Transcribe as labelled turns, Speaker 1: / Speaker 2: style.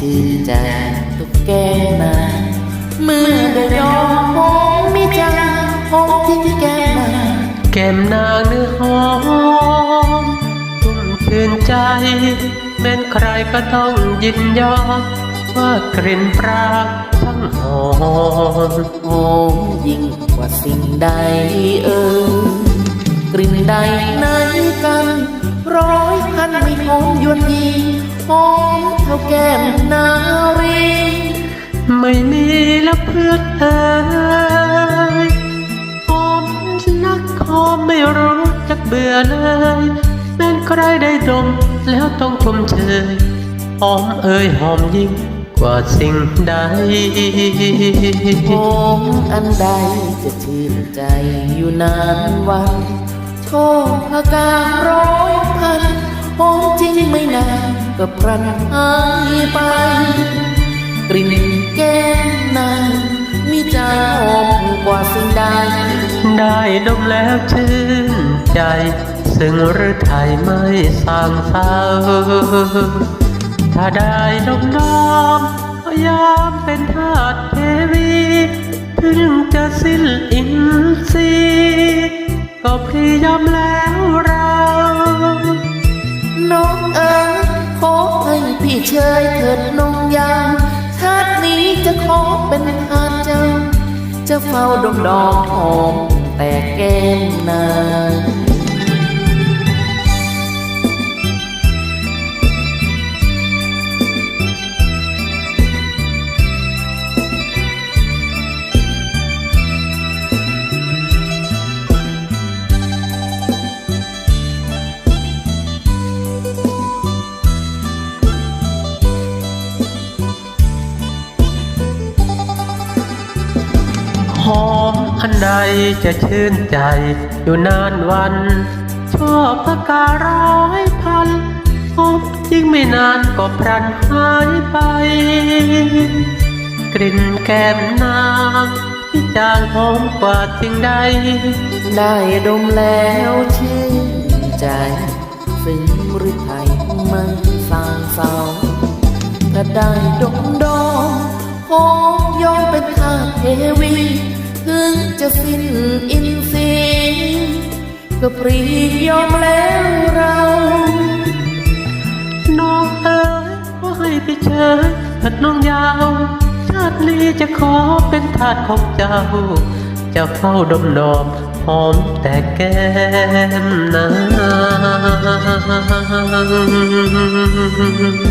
Speaker 1: ตุกแกนาเมื่อได้ยอมหอมมิจาหอมที่แกมา
Speaker 2: แก้มนางเนื้อหอมชุ่มชื่นใจเป็นใครก็ต้องยินยอมว่ากลิ่นปรากทั้งหอม
Speaker 1: หอมยิ่งกว่าสิ่งใดเอ่ยกลิ่นใดไหนกัน ร้อยพันไม่หอมยวนยี หอมเท่าแก้มนารี
Speaker 2: ไม่มีแล้วเพื่อนเอ่ยหอมนักหอมไม่รู้จักเบื่อเลยเป็นใครได้ดมแล้วต้องชมเชยหอมเอ่ยหอมยิ่งกว่าสิ่งใด
Speaker 1: หอมอันใดจะชื่นใจอยู่นานวันโชคพาการ้อยพันหอมจริงไม่นาน ก็พรันหายไป กลิ่นแก้มนางมีจาหอมกว่าสิ่งใด
Speaker 2: ได้ดมแล้วชื่นใจ ซึ่งหรือไทยไม่สางเศร้าถ้าได้ดมน้อมก็ยอมเป็นทาสเทวีถึงจะสิ้นอินทรีย์ก็พรียอมแล้ว เช
Speaker 1: ยเถิดน้องยามชาตินี้จะขอเป็นทาสเจ้า จะเฝ้าดมดอกหอมแต่แก้มนาง
Speaker 2: อันใดจะชื่นใจอยู่นานวัน ชอบพการ้อยพันหอมยิ่งไม่นานก็พรันหายไป กลิ่นแก้มนางที่จางหอมกว่าสิ่งใด
Speaker 1: ได้ดมแล้วชื่นใจซึ่งหรือไทยไม่สร้างเศร้าถ้าได้ดมดองขอยอมเป็นทาสเทวี ถึงจะสิ้นอินทรีย์ก็ปรียอมแล้วเรา
Speaker 2: น้องเอ๋ยขอให้พี่เชยถัดน้องยาว ชาตินี้จะขอเป็นทาสของเจ้า จะเฝ้าดมดอมหอมแต่แก้มนาง